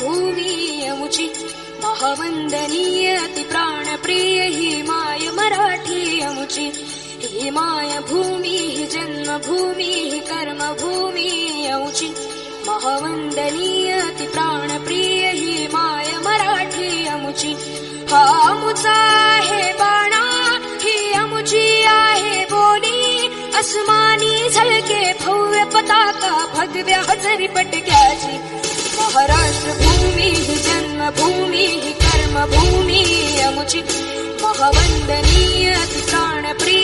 भूमी अमुची महावंदनीय अति प्राणप्रिय ही माय मराठी अमुची ही माय भूमी जन्मभूमी कर्मभूमी अमुची महावंदनीय अति प्राणप्रिय ही माय मराठी अमुची हा अमुचा आहे बाणा ही अमुची आहे बोली। अस्मानी झळके भव्य पताका भगव्या हजरी पटक्याची महाराष्ट्रभूमिः जन्मभूमिः कर्मभूमिः अमुचि महावन्दनीय प्राणप्रिय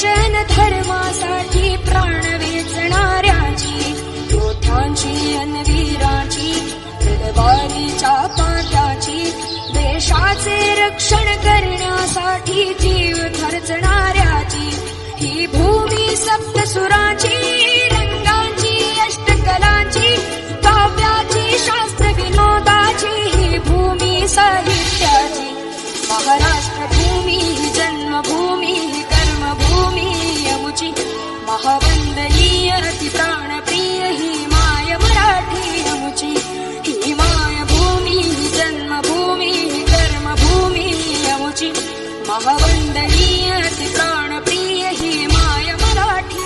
देशन धर्मासाठी प्राण वेचणाऱ्यांची योद्ध्यांची अन वीरांची तलवारीच्या पाट्याची देशाचे रक्षण करण्यासाठी जीव खर्चणाऱ्याची ही भूमी सप्तसुराची महावंदनीय प्राणप्रिय ही माय मराठी.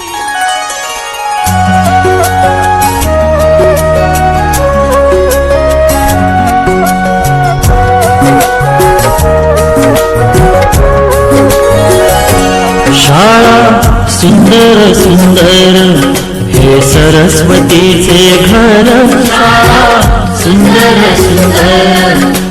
शाळा सुंदर सुंदर हे सरस्वतीचे घर शाळा सुंदर सुंदर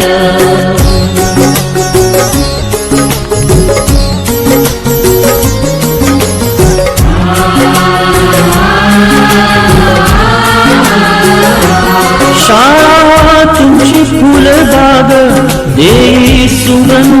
देई सुगंधित रंग शाळा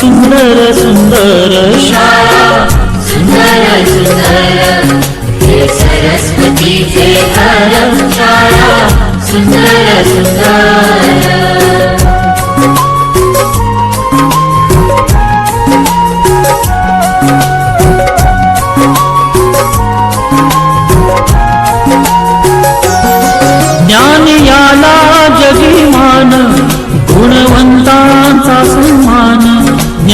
सुंदर सुंदर. शाळा सुंदर सुंदर. हे सरस्वतीचे घर शाळा सुंदर सुंदर ज्ञान याला जगीमान गुणवंतांचा सन्मान